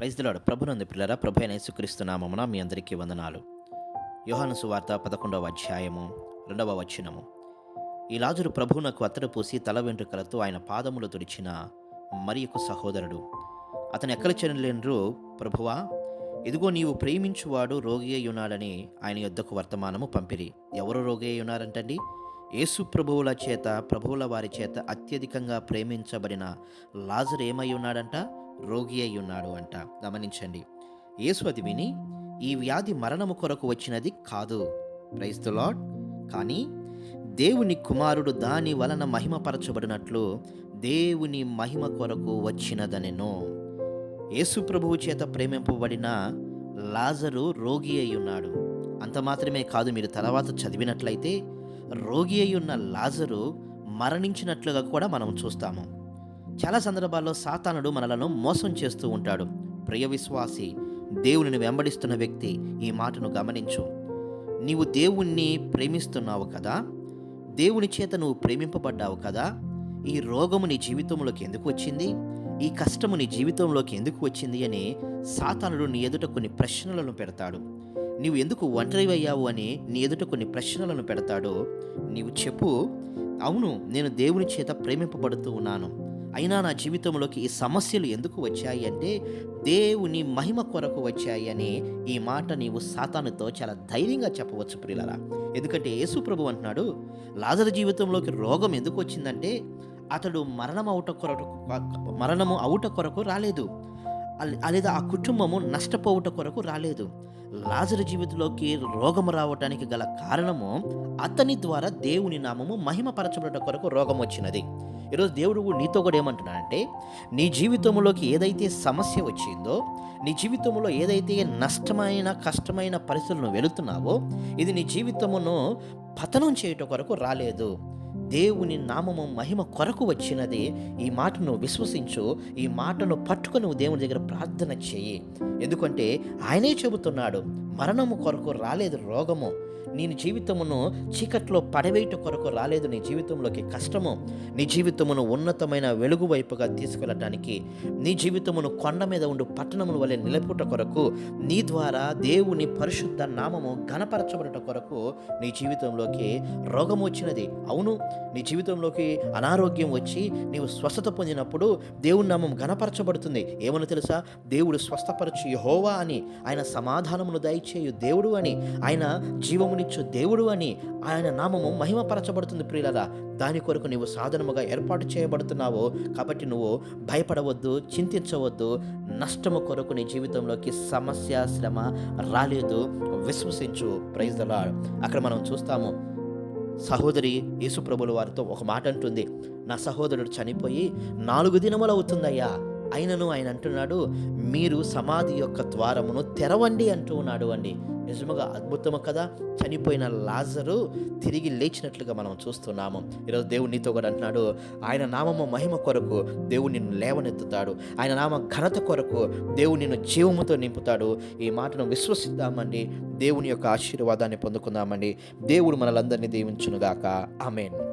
ప్రైజ్లాడు ప్రభునందు పిల్లరా ప్రభు అయిన యేసుక్రీస్తునామమున మీ అందరికీ వందనాలు. యోహాను సువార్త పదకొండవ అధ్యాయము రెండవ వచనము. ఈ లాజరు ప్రభువునకు అత్తడు పూసి తల వెంట్రుకలతో ఆయన పాదములు తుడిచిన మరి సహోదరుడు. అతను ఎక్కడ చెందలేండ్రు ప్రభువా ఇదిగో నీవు ప్రేమించువాడు రోగి అయి ఉన్నాడని ఆయన యొద్దకు వర్తమానము పంపిరి. ఎవరు రోగి అయి ఉన్నారంటండి? యేసు ప్రభువుల చేత ప్రభువుల వారి చేత అత్యధికంగా ప్రేమించబడిన లాజర్ ఏమై ఉన్నాడంట? రోగి అయి ఉన్నాడు అంట. గమనించండి. యేసు అది విని ఈ వ్యాధి మరణము కొరకు వచ్చినది కాదు. క్రైస్తు ద లాడ్ కానీ దేవుని కుమారుడు దాని వలన మహిమపరచబడినట్లు దేవుని మహిమ కొరకు వచ్చినదనెను. యేసు ప్రభువు చేత ప్రేమింపబడిన లాజరు రోగి అయి ఉన్నాడు. అంత మాత్రమే కాదు మీరు తర్వాత చదివినట్లయితే రోగి అయి ఉన్న లాజరు మరణించినట్లుగా కూడా మనం చూస్తాము. చాలా సందర్భాల్లో సాతానుడు మనలను మోసం చేస్తూ ఉంటాడు. ప్రియ విశ్వాసి దేవునిని వెంబడిస్తున్న వ్యక్తి ఈ మాటను గమనించు. నీవు దేవుణ్ణి ప్రేమిస్తున్నావు కదా? దేవుని చేత నువ్వు ప్రేమింపబడ్డావు కదా? ఈ రోగము నీ జీవితంలోకి ఎందుకు వచ్చింది? ఈ కష్టము నీ జీవితంలోకి ఎందుకు వచ్చింది అని సాతానుడు నీ ఎదుట కొన్ని ప్రశ్నలను పెడతాడు. నీవు ఎందుకు ఒంటరి అయ్యావు అని నీ ఎదుట కొన్ని ప్రశ్నలను పెడతాడు. నీవు చెప్పు అవును నేను దేవుని చేత ప్రేమింపబడుతూ ఉన్నాను. అయినా నా జీవితంలోకి ఈ సమస్యలు ఎందుకు వచ్చాయి అంటే దేవుని మహిమ కొరకు వచ్చాయి అని ఈ మాట నీవు సాతానుతో చాలా ధైర్యంగా చెప్పవచ్చు ప్రియులరా. ఎందుకంటే యేసు ప్రభు అంటున్నాడు లాజర్ జీవితంలోకి రోగం ఎందుకు వచ్చిందంటే అతడు మరణం అవుట కొరకు మరణము అవుట కొరకు రాలేదు. లేదా ఆ కుటుంబము నష్టపోవుట కొరకు రాలేదు. లాజరు జీవితంలోకి రోగం రావటానికి గల కారణము అతని ద్వారా దేవుని నామము మహిమపరచబడట కొరకు రోగం వచ్చినది. ఈరోజు దేవుడు నీతో కూడా ఏమంటున్నాడంటే నీ జీవితంలోకి ఏదైతే సమస్య వచ్చిందో నీ జీవితంలో ఏదైతే నష్టమైన కష్టమైన పరిస్థితులను వెళుతున్నావో ఇది నీ జీవితమును పతనం చేయటం కొరకు రాలేదు. దేవుని నామము మహిమ కొరకు వచ్చినది. ఈ మాటను విశ్వసించు. ఈ మాటను పట్టుకొని దేవుని దగ్గర ప్రార్థన చెయ్యి ఎందుకంటే ఆయనే చెబుతున్నాడు మరణము కొరకు రాలేదు రోగము. నీ జీవితమును చీకట్లో పడవేయట కొరకు రాలేదు నీ జీవితంలోకి కష్టము. నీ జీవితమును ఉన్నతమైన వెలుగు వైపుగా తీసుకెళ్ళటానికి నీ జీవితమును కొండ మీద ఉండు పట్టణముల వలె నిలపుట కొరకు నీ ద్వారా దేవుని పరిశుద్ధ నామము ఘనపరచబడట కొరకు నీ జీవితంలోకి రోగం వచ్చినది. అవును నీ జీవితంలోకి అనారోగ్యం వచ్చి నీవు స్వస్థత పొందినప్పుడు దేవుని నామం ఘనపరచబడుతుంది. ఏమని తెలుసా? దేవుడు స్వస్థపరచు యహోవా అని ఆయన సమాధానమును దయచేయు దేవుడు అని ఆయన జీవమునిచ్చు దేవుడు అని ఆయన నామము మహిమపరచబడుతుంది ప్రియులరా. దాని కొరకు నీవు సాధనముగా ఏర్పాటు చేయబడుతున్నావు కాబట్టి నువ్వు భయపడవద్దు చింతించవద్దు. నష్టము కొరకు నీ జీవితంలోకి సమస్య శ్రమ రాలేదు. విశ్వసించు. ప్రైజ్ అక్కడ మనం చూస్తాము సహోదరి యేసుప్రభుల వారితో ఒక మాట అంటుంది నా సహోదరుడు చనిపోయి నాలుగు దినములు అవుతుందయ్యా. అయినను ఆయన అంటున్నాడు మీరు సమాధి యొక్క ద్వారమును తెరవండి అంటూ ఉన్నాడు అండి. నిజముగా అద్భుతము కదా. చనిపోయిన లాజరు తిరిగి లేచినట్లుగా మనం చూస్తున్నాము. ఈరోజు దేవుడు నీతో కూడా అంటున్నాడు ఆయన నామము మహిమ కొరకు దేవుడు నిన్ను లేవనెత్తుతాడు. ఆయన నామ ఘనత కొరకు దేవుడు నిన్ను జీవముతో నింపుతాడు. ఈ మాటను విశ్వసిద్దామండి. దేవుని యొక్క ఆశీర్వాదాన్ని పొందుకుందామండి. దేవుడు మనలందరినీ దీవించునుగాక. ఆమెన్.